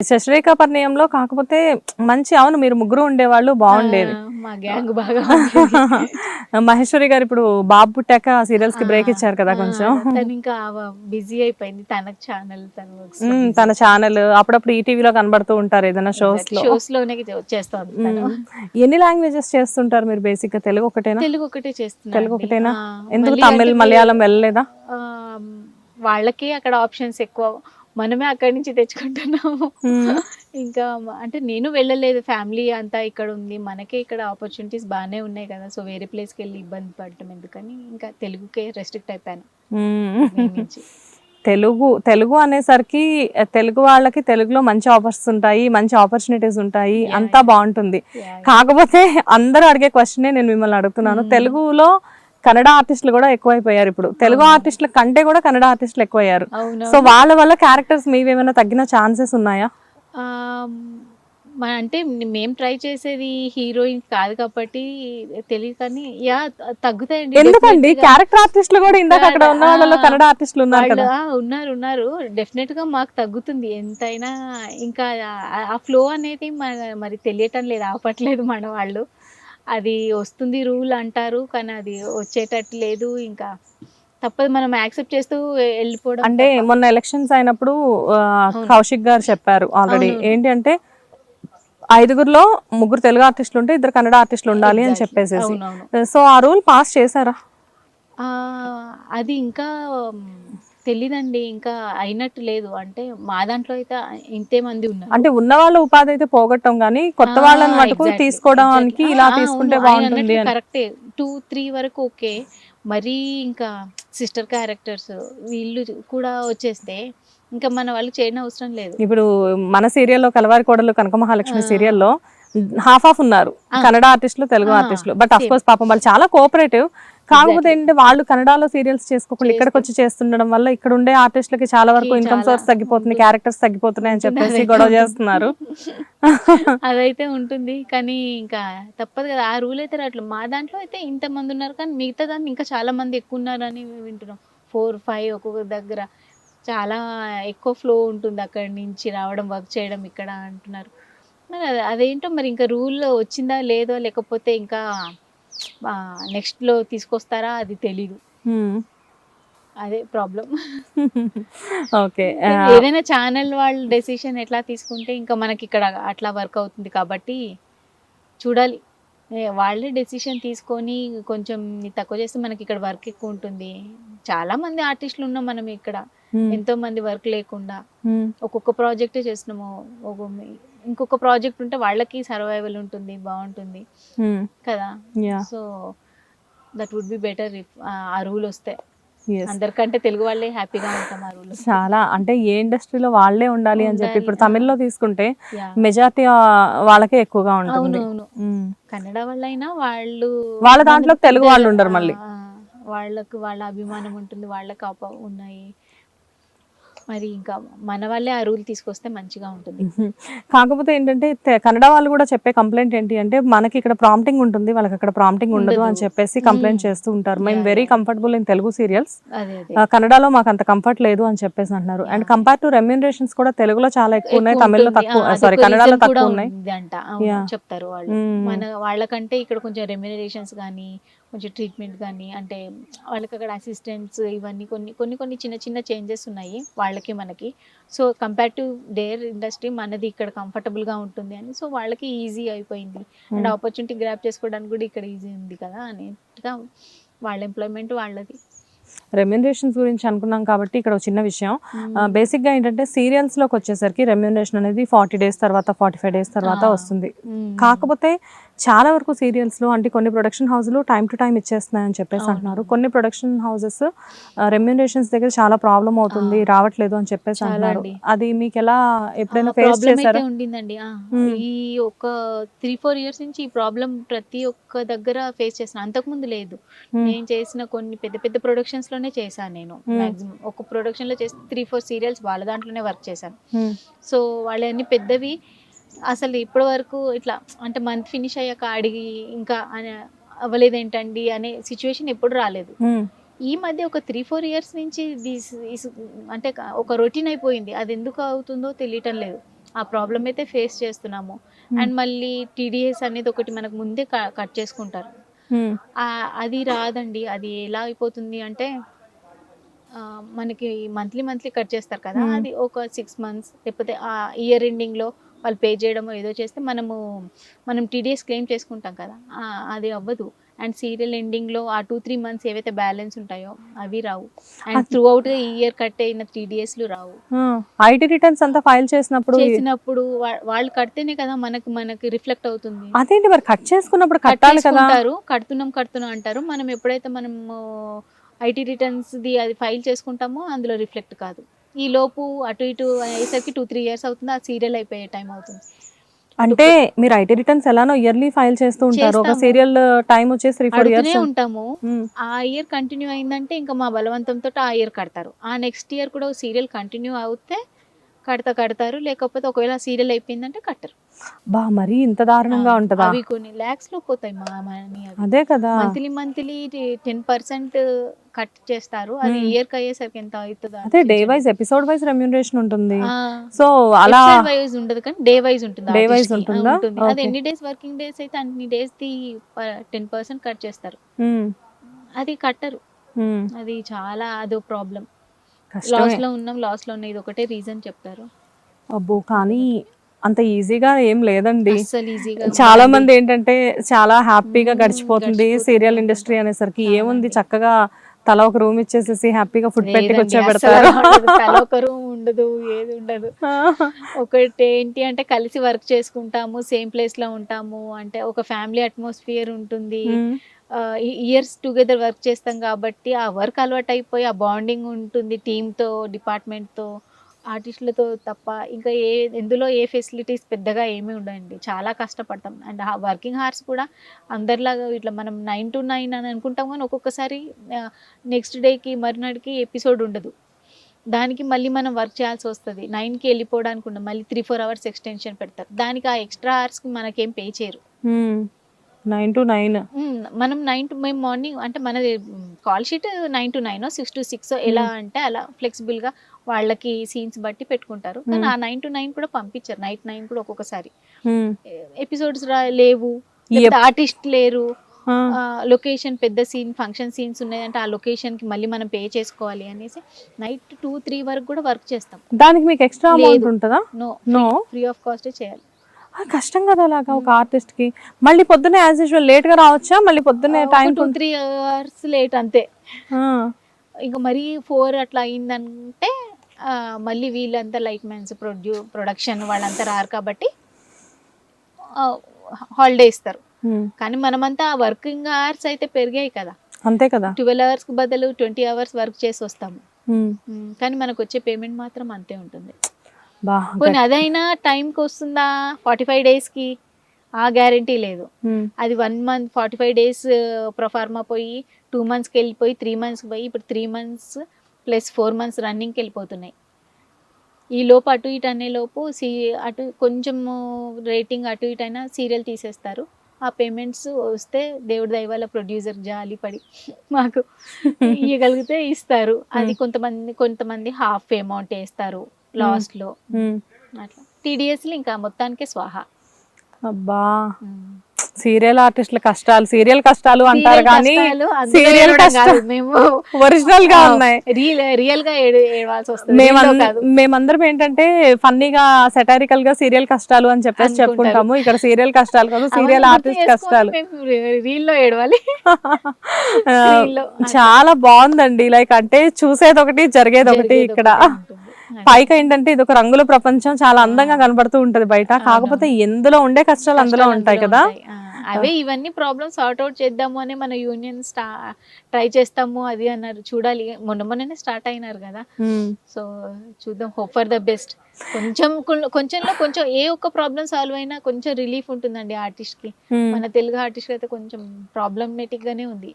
శశిరేఖ పరిణయంలో కాకపోతే మంచి అవును మీరు ముగ్గురు ఉండేవాళ్ళు బాగుండేది ఆ, మా గ్యాంగ్ బాగా ఉండేది. మహేశ్వరి గారు ఇప్పుడు బాబు పుట్టాక సీరియల్స్కి బ్రేక్ ఇచ్చారు కదా కొంచెం. తను ఇంకా బిజీ అయిపోయింది తనకు ఛానల్ తను తన ఛానల్ అప్పుడప్పుడు ఈటీవీలో కనబడుతూ ఉంటారు ఏదైనా షోస్లో. షోస్లోనే చేస్తాను తను. ఎన్ని లాంగ్వేజెస్ చేస్తుంటారు మీరు బేసిక్గా తెలుగు ఒకటేనా? తెలుగు ఒకటే చేస్తున్నా తెలుగు. ఒకటేనా? ఎందుకు తమిళ్ మలయాళం వెళ్ళలేదా? వాళ్ళకి అక్కడ ఆప్షన్స్ ఎక్కువ. మనమే అక్కడి నుంచి తెచ్చుకుంటున్నాము. ఇంకా అంటే నేను వెళ్ళలేదు. ఫ్యామిలీ అంతా ఇక్కడ ఉంది. మనకే ఇక్కడ ఆపర్చునిటీస్ బాగానే ఉన్నాయి కదా. సో వేరే ప్లేస్కి వెళ్ళి ఇబ్బంది పడటం ఎందుకని ఇంకా తెలుగుకే రెస్ట్రిక్ట్ అయిపోయాను. నుంచి. తెలుగు తెలుగు అనేసరికి తెలుగు వాళ్ళకి తెలుగులో మంచి ఆఫర్స్ ఉంటాయి మంచి ఆపర్చునిటీస్ ఉంటాయి. అంతా బాగుంటుంది. కాకపోతే అందరూ అడిగే క్వశ్చనే నేను మిమ్మల్ని అడుగుతున్నాను. తెలుగులో కన్నడ ఆర్టిస్టులు కూడా ఎక్కువైపోయారు ఇప్పుడు. తెలుగు ఆర్టిస్టుల కంటే కూడా కన్నడ ఆర్టిస్టులు ఎక్కువయ్యారు. సో వాళ్ళ వల్ల క్యారెక్టర్స్ మీవేమైనా తగ్గిన ఛాన్సెస్ ఉన్నాయా? అంటే మేము ట్రై చేసేది హీరోయిన్ కాదు కాబట్టి తెలియదు కానీ యా తగ్గుతాయండి ఎందుకండి. క్యారెక్టర్ ఆర్టిస్టులు కూడా ఇందాక అక్కడ ఉన్న వాళ్ళలో కన్నడ ఆర్టిస్టులు ఉన్నారు కదా. ఉన్నారు ఉన్నారు. డెఫినెట్గా మాకు తగ్గుతుంది. ఎంతైనా ఇంకా ఆ- ఫ్లో అనేది మరి తెలియటం లేదు ఆపట్లేదు మన వాళ్ళు. అది వస్తుంది రూల్ అంటారు కానీ అది వచ్చేటట్టు లేదు ఇంకా తప్పదు మనం యాక్సెప్ట్ చేస్తూ వెళ్ళిపోవడం అంటే. మొన్న ఎలక్షన్స్ అయినప్పుడు కౌశిక్ గారు చెప్పారు ఆల్రెడీ. ఏంటి అంటే ఐదుగురులో ముగ్గురు తెలుగు ఆర్టిస్టులు ఉంటే ఇద్దరు కన్నడ ఆర్టిస్టులు ఉండాలి అని. చెప్పేసేసి అవునవును సో ఆ రూల్ పాస్ చేశారా అది ఇంకా తెలీదండి. ఇంకా అయినట్టు లేదు. అంటే మా దాంట్లో అయితే ఇంతే మంది ఉన్నారు. అంటే ఉన్న వాళ్ళ ఉపాధి అయితే పోగొట్టం కానీ కొత్త వాళ్ళని మటుకు తీసుకోవడానికి ఇలా తీసుకుంటే బాగుంటుంది కరెక్టే. టూ త్రీ వరకు ఓకే. మరీ ఇంకా సిస్టర్ క్యారెక్టర్స్ వీళ్ళు కూడా వచ్చేస్తే ఇంకా మన వాళ్ళు చేయడం అవసరం లేదు. ఇప్పుడు మన సీరియల్లో కలవారి కోడలు కనక మహాలక్ష్మి. సీరియల్లో హాఫ్ ఆఫ్ ఉన్నారు. కన్నడ ఆర్టిస్టులు తెలుగు ఆర్టిస్టులు. But of. కోర్స్ పాపం వాళ్ళు చాలా కోఆపరేటివ్. కాకపోతే ఏంటంటే వాళ్ళు కన్నడలో సీరియల్స్ చేసుకోకుండా ఇక్కడికి వచ్చి చేస్తుండడం వల్ల ఇక్కడ ఉండే ఆర్టిస్టులకి చాలా వరకు ఇన్కమ్ సోర్స్ తగ్గిపోతుంది. క్యారెక్టర్స్ తగ్గిపోతున్నాయి అని ఉంటుంది, చెప్పేసి గొడవ. చేస్తున్నారు. అదైతే ఉంటుంది. కానీ ఇంకా తప్పదు కదా. ఆ రూల్ అయితే అట్లా మా దాంట్లో అయితే ఇంత మంది ఉన్నారు కానీ మిగతా దాన్ని ఇంకా చాలా మంది ఎక్కువ ఉన్నారని వింటున్నాం. ఫోర్ ఫైవ్ ఒక్కొక్క దగ్గర చాలా ఎక్కువ ఫ్లో ఉంటుంది అక్కడి నుంచి రావడం వర్క్ చేయడం ఇక్కడ అంటున్నారు. మరి అది- అదేంటో మరి ఇంకా రూల్ వచ్చిందా లేదో లేకపోతే ఇంకా నెక్స్ట్లో తీసుకొస్తారా అది తెలీదు. అదే ప్రాబ్లం ఓకే. ఏదైనా ఛానల్ వాళ్ళ డెసిషన్ ఎట్లా తీసుకుంటే ఇంకా మనకి ఇక్కడ అట్లా వర్క్ అవుతుంది కాబట్టి చూడాలి. వాళ్ళే డెసిషన్ తీసుకొని కొంచెం తక్కువ చేస్తే మనకి ఇక్కడ వర్క్ ఎక్కువ ఉంటుంది. చాలా మంది ఆర్టిస్టులు ఉన్నాం మనం ఇక్కడ. ఎంతో మంది వర్క్ లేకుండా. ఒక్కొక్క ప్రాజెక్ట్ చేస్తున్నాము. ఇంకొక ప్రాజెక్ట్ ఉంటే వాళ్ళకి సర్వైవల్ ఉంటుంది బాగుంటుంది కదా? So that would be better if ఆ రూల్ వస్తే. అందరికంటే తెలుగు వాళ్ళే హ్యాపీగా ఉంటాం ఆ రూల్ చాలా అంటే ఏ ఇండస్ట్రీలో వాళ్ళే ఉండాలి అని చెప్పి ఇప్పుడు. తమిళ్ళో తీసుకుంటే మెజారిటీ వాళ్ళకే ఎక్కువగా ఉంటుంది. ఉమ్. కన్నడ వాళ్ళైనా వాళ్ళు వాళ్ళ దాంట్లో తెలుగు వాళ్ళు ఉండరు మళ్ళీ. వాళ్ళకు వాళ్ళ అభిమానం ఉంటుంది వాళ్ళకి అప ఉన్నాయి. మరి ఇంకా మన వాళ్ళే ఆ రూల్ తీసుకొస్తే మంచిగా ఉంటుంది. కాకపోతే ఏంటంటే కన్నడ వాళ్ళు కూడా చెప్పే కంప్లైంట్ ఏంటి అంటే మనకి ఇక్కడ ప్రాంప్టింగ్ ఉంటుంది వాళ్ళకి అక్కడ ప్రాంప్టింగ్ ఉండదు అని. చెప్పేసి కంప్లైంట్. చేస్తూ ఉంటారు మేము very. Comfortable in Telugu serials కన్నడలో మాకు అంత కంఫర్ట్ లేదు అని చెప్పేసి అంటున్నారు అండ్. కంపేర్ టు రెమ్యూనరేషన్స్ కూడా తెలుగులో చాలా ఎక్కువ ఉన్నాయి తమిళ్ళో. తక్కువ సారీ కన్నడలో తక్కువ ఉన్నాయి. చెప్తారు వాళ్ళు. మన వాళ్ళకంటే ఇక్కడ కొంచెం రెమ్యునరేషన్స్ కానీ కొంచెం ట్రీట్మెంట్ కానీ అంటే వాళ్ళకి అక్కడ అసిస్టెంట్స్ ఇవన్నీ కొన్ని కొన్ని కొన్ని చిన్న చిన్న చేంజెస్ ఉన్నాయి వాళ్ళకి మనకి. So compare to their industry మనది ఇక్కడ comfortable గా ఉంటుంది అని. సో వాళ్ళకి ఈజీ అయిపోయింది. అండ్. ఆపర్చునిటీ గ్రాప్ చేసుకోవడానికి కూడా ఇక్కడ ఈజీ ఉంది కదా అనేట్టుగా వాళ్ళ ఎంప్లాయ్మెంట్ వాళ్ళది. రెమ్యూనరేషన్స్ గురించి అనుకున్నాం కాబట్టి ఇక్కడ ఒక చిన్న విషయం. బేసిక్గా ఏంటంటే సీరియల్స్లోకి వచ్చేసరికి రెమ్యూనరేషన్ అనేది ఫార్టీ డేస్ తర్వాత ఫార్టీ ఫైవ్ డేస్ తర్వాత. వస్తుంది. మ్మ్. కాకపోతే చాలా వరకు సీరియల్స్లో అంటే కొన్ని ప్రొడక్షన్ హౌస్లు టైం టు టైం ఇచ్చేస్తున్నాయని చెప్పేసి. అంటున్నారు కొన్ని ప్రొడక్షన్ హౌసెస్ రెమ్యూనరేషన్స్ దగ్గర చాలా ప్రాబ్లం అవుతుంది. రావట్లేదు అని చెప్పేసి అంటున్నారు. అది మీకు ఎలా ఎప్పుడైనా ఫేస్ చేశారా ఉండిందండి. ఈ ఒక త్రీ ఫోర్ ఇయర్స్ నుంచి ఈ ప్రాబ్లం ప్రతి ఒక్క దగ్గర ఫేస్ చేసిన అంతకుముందు లేదు. నేను చేసిన కొన్ని పెద్ద పెద్ద ప్రొడక్షన్స్లోనే చేశాను నేను. మాక్సిమం ఒక ప్రొడక్షన్లో చేసి త్రీ ఫోర్ సీరియల్స్ వాళ్ళ దాంట్లోనే వర్క్ చేశాను. సో వాళ్ళన్నీ పెద్దవి అసలు ఇప్పటి వరకు ఇట్లా అంటే మంత్ ఫినిష్ అయ్యాక అడిగి ఇంకా అవ్వలేదు ఏంటండి అనే సిచ్యువేషన్ ఎప్పుడు రాలేదు. ఈ మధ్య ఒక త్రీ ఫోర్ ఇయర్స్ నుంచి దిస్ అంటే ఒక రొటీన్ అయిపోయింది. అది ఎందుకు అవుతుందో తెలియటం లేదు. ఆ ప్రాబ్లం అయితే ఫేస్ చేస్తున్నాము. అండ్ మళ్ళీ టీడీఎస్ అనేది ఒకటి మనకు ముందే కట్ చేసుకుంటారు. అది రాదండి. అది ఎలా అయిపోతుంది అంటే మనకి మంత్లీ మంత్లీ కట్ చేస్తారు కదా. అది ఒక సిక్స్ మంత్స్ లేకపోతే ఆ ఇయర్ ఎండింగ్లో వాళ్ళు పే చేయడమో ఏదో చేస్తే మనము మనం టీడీఎస్ క్లెయిమ్ చేసుకుంటాం కదా. అది అవ్వదు. అండ్ సీరియల్ ఎండింగ్లో ఆ టూ త్రీ మంత్స్ ఏవైతే బ్యాలెన్స్ ఉంటాయో అవి రావు. And throughout year cut అయిన టీడీఎస్లు రావు. ఐటీ రిటర్న్స్ అంతా ఫైల్ చేసినప్పుడు చేసినప్పుడు వాళ్ళు కడితేనే కదా మనకు మనకి రిఫ్లెక్ట్ అవుతుంది. అదేంటి మరి కట్ చేసుకున్నప్పుడు కట్టాలి కదా? కడుతున్నాం కడుతున్నాం అంటారు. మనం ఎప్పుడైతే మనము ఐటీ రిటర్న్స్ ది అది ఫైల్ చేసుకుంటామో అందులో రిఫ్లెక్ట్ కాదు. ఈ లోపు అటు ఇటు అయ్యేసరికి టూ త్రీ ఇయర్స్ అవుతుంది. ఆ సీరియల్ అయిపోయే టైం అవుతుంది. అంటే మీరు ఐటీ రిటర్న్స్ ఎలానో ఇయర్లీ ఫైల్ చేస్తూ ఉంటారు. ఒక. సీరియల్ టైం వచ్చేసి త్రీ ఫోర్ ఇయర్స్ ఉంటాము. ఆ ఇయర్ కంటిన్యూ అయిందంటే ఇంకా మా బలవంతంతో ఆ ఇయర్ కడతారు. ఆ నెక్స్ట్ ఇయర్ కూడా సీరియల్ కంటిన్యూ అవుతే కడతా కడతారు. లేకపోతే ఒకవేళ సీరియల్ అయిపోయిందంటే కట్టరు. బా మరీ ఇంత దారుణంగా ఉంటదా? అవి కొన్ని ల్యాక్స్లో పోతాయి మా మనీ అవి. అదే కదా. Monthly monthly ten percent cut చేస్తారు. అది. ఇయర్కి అయ్యేసరికి ఎంత అవుతుందో అదే day wise episode wise remuneration ఉంటుంది. సో అలా wise ఉండదు కానీ డే వైజ్ ఉంటుంది Day artist wise కి. ఆ, ఉంటుందా? ఉంటుంది. అది Okay. ఎన్ని డేస్ వర్కింగ్ డేస్ అయితే అన్ని days the ten percent cut చేస్తారు. ఉమ్, అది కట్టరు. ఉమ్, అది చాలా అదో ప్రాబ్లం లాస్ కష్టమే లో ఉన్నాం లాస్లో ఉన్నాయి ఇది ఒకటే రీజన్ చెప్తారు. అబ్బో కానీ అంత ఈజీగా ఏం లేదండి. చాలా మంది ఏంటంటే చాలా హ్యాపీగా గడిచిపోతుంది. సీరియల్ ఇండస్ట్రీ అనేసరికి ఏముంది. చక్కగా తల ఒక రూమ్ ఇచ్చేసేసి హ్యాపీగా ఫుడ్ పెట్టి అస్సలు ఉండదు. తల ఒక room ఉండదు ఏది ఉండదు. ఒకటి ఏంటి అంటే కలిసి వర్క్ చేసుకుంటాము సేమ్ ప్లేస్లో ఉంటాము. అంటే ఒక ఫ్యామిలీ అట్మాస్ఫియర్ ఉంటుంది. ఇయర్స్ టుగెదర్ వర్క్ చేస్తాం కాబట్టి ఆ వర్క్ అలవాటు అయిపోయి ఆ బాండింగ్ ఉంటుంది టీంతో డిపార్ట్మెంట్తో ఆర్టిస్టులతో తప్ప ఇంకా ఏ ఎందులో ఏ ఫెసిలిటీస్ పెద్దగా ఏమీ ఉండవండి. చాలా కష్టపడతాం. అండ్ వర్కింగ్ హార్స్ కూడా అందరిలాగా ఇట్లా మనం నైన్ టు నైన్ అని అనుకుంటాం కానీ ఒక్కొక్కసారి నెక్స్ట్ డేకి మరునాడికి ఎపిసోడ్ ఉండదు. దానికి మళ్ళీ మనం వర్క్ చేయాల్సి వస్తుంది. నైన్కి వెళ్ళిపోవడానికి ఉండదు. మళ్ళీ త్రీ ఫోర్ అవర్స్ ఎక్స్టెన్షన్ పెడతారు. దానికి ఆ ఎక్స్ట్రా అవర్స్కి మనకేం పే చేయరు. Nine to nine. మనం నైన్ టు మేము మార్నింగ్ అంటే మనది call sheet nine to nine six to six ఎలా అంటే అలా flexible గా వాళ్ళకి సీన్స్ బట్టి పెట్టుకుంటారు. కానీ మ్మ్. ఆ నైన్ టు నైన్ కూడా పంపించారు. నైట్ నైన్ కూడా ఒక్కొక్కసారి. ఎపిసోడ్స్ రా లేవు. ఆర్టిస్ట్ లేరు. లొకేషన్ పెద్ద సీన్ ఫంక్షన్ సీన్స్ ఉన్నాయంటే ఆ లొకేషన్కి మళ్ళీ మనం పే చేసుకోవాలి అనేసి నైట్ టూ త్రీ వరకు కూడా వర్క్ చేస్తాం. దానికి మీకు ఎక్స్ట్రా అమౌంట్. ఉంటుందా? No no free of cost చేయాలి. కష్టం కదా అలాగా ఒక ఆర్టిస్ట్కి. మళ్ళీ పొద్దున్నే యాజ్ యూజువల్ లేట్గా రావచ్చా? మళ్ళీ పొద్దున్నే time two three hours late అంతే. ఇంకా మరీ ఫోర్ అట్లా అయిందంటే మళ్ళీ వీళ్ళంతా లైట్ మ్యాన్స్ ప్రొడ్యూ ప్రొడక్షన్ వాళ్ళంతా రారు కాబట్టి హాలిడే ఇస్తారు. కానీ మనమంతా వర్కింగ్ అవర్స్ అయితే పెరిగాయి కదా. అంతే కదా. ట్వెల్వ్ అవర్స్ బదులు ట్వంటీ అవర్స్ వర్క్ చేసి వస్తాము. కానీ మనకు వచ్చే పేమెంట్ మాత్రం అంతే ఉంటుంది. కొన్ని అదైనా టైంకి వస్తుందా? ఫార్టీ ఫైవ్ డేస్కి? ఆ గ్యారంటీ లేదు. అది one month forty five days proforma పోయి టూ మంత్స్కి వెళ్ళిపోయి త్రీ మంత్స్కి పోయి ఇప్పుడు three months plus four months రన్నింగ్కి వెళ్ళిపోతున్నాయి. ఈ లోపు అటు ఇటు అనే లోపు సీ అటు కొంచెం రేటింగ్ అటు ఇటు అయినా సీరియల్ తీసేస్తారు. ఆ పేమెంట్స్ వస్తే దేవుడి దయవల్ల ప్రొడ్యూసర్ జాలి పడి మాకు ఇవ్వగలిగితే ఇస్తారు. అది కొంతమంది కొంతమంది హాఫ్ అమౌంట్ వేస్తారు లాస్ట్లో. అట్లా. టీడీఎస్లు ఇంకా మొత్తానికే స్వాహా. అబ్బా. సీరియల్ ఆర్టిస్టుల కష్టాలు సీరియల్ కష్టాలు అంటారు కానీ సీరియల్ కష్టాలు మేము ఒరిజినల్గా ఉన్నాయి. రియల్గా ఏడు ఏడవాల్సి వస్తుంది మేము మేమందరం ఏంటంటే ఫన్నీగా సెటారికల్గా సీరియల్ కష్టాలు అని చెప్పేసి. చెప్పుకుంటాము. ఇక్కడ సీరియల్ కష్టాలు కాదు సీరియల్ ఆర్టిస్ట్ కష్టాలు. చేసుకొని మేము రీల్లో ఏడవాలి. చాలా బాగుందండి. లైక్ అంటే చూసేది ఒకటి జరిగేది ఒకటి ఇక్కడ. పైకి ఏంటంటే ఇది ఒక రంగుల ప్రపంచం చాలా అందంగా కనబడుతూ ఉంటది బయట. కాకపోతే ఎందులో ఉండే కష్టాలు అందులో ఉంటాయి కదా. అవే ఇవన్నీ ప్రాబ్లమ్స్ సార్ట్ అవుట్ చేద్దాము అని మన యూనియన్ స్టా ట్రై చేస్తాము అది అన్నారు. చూడాలి. మొన్న మొన్ననే స్టార్ట్ అయినారు కదా. సో చూద్దాం. హోప్ ఫర్ ద బెస్ట్ కొంచెం కొంచెంలో కొంచెం ఏ ఒక్క ప్రాబ్లం సాల్వ్ అయినా కొంచెం రిలీఫ్ ఉంటుందండి ఆర్టిస్ట్కి. ఉమ్, మన తెలుగు ఆర్టిస్ట్ అయితే కొంచెం ప్రాబ్లమేటిక్ గానే ఉంది.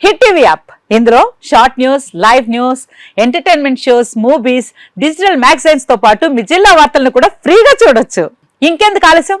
హిట్ టీవీ యాప్ ఇందులో short news live news entertainment shows movies digital మ్యాగజైన్స్తో పాటు మీ జిల్లా వార్తలను కూడా ఫ్రీగా చూడొచ్చు. ఇంకెందుకు ఆలస్యం?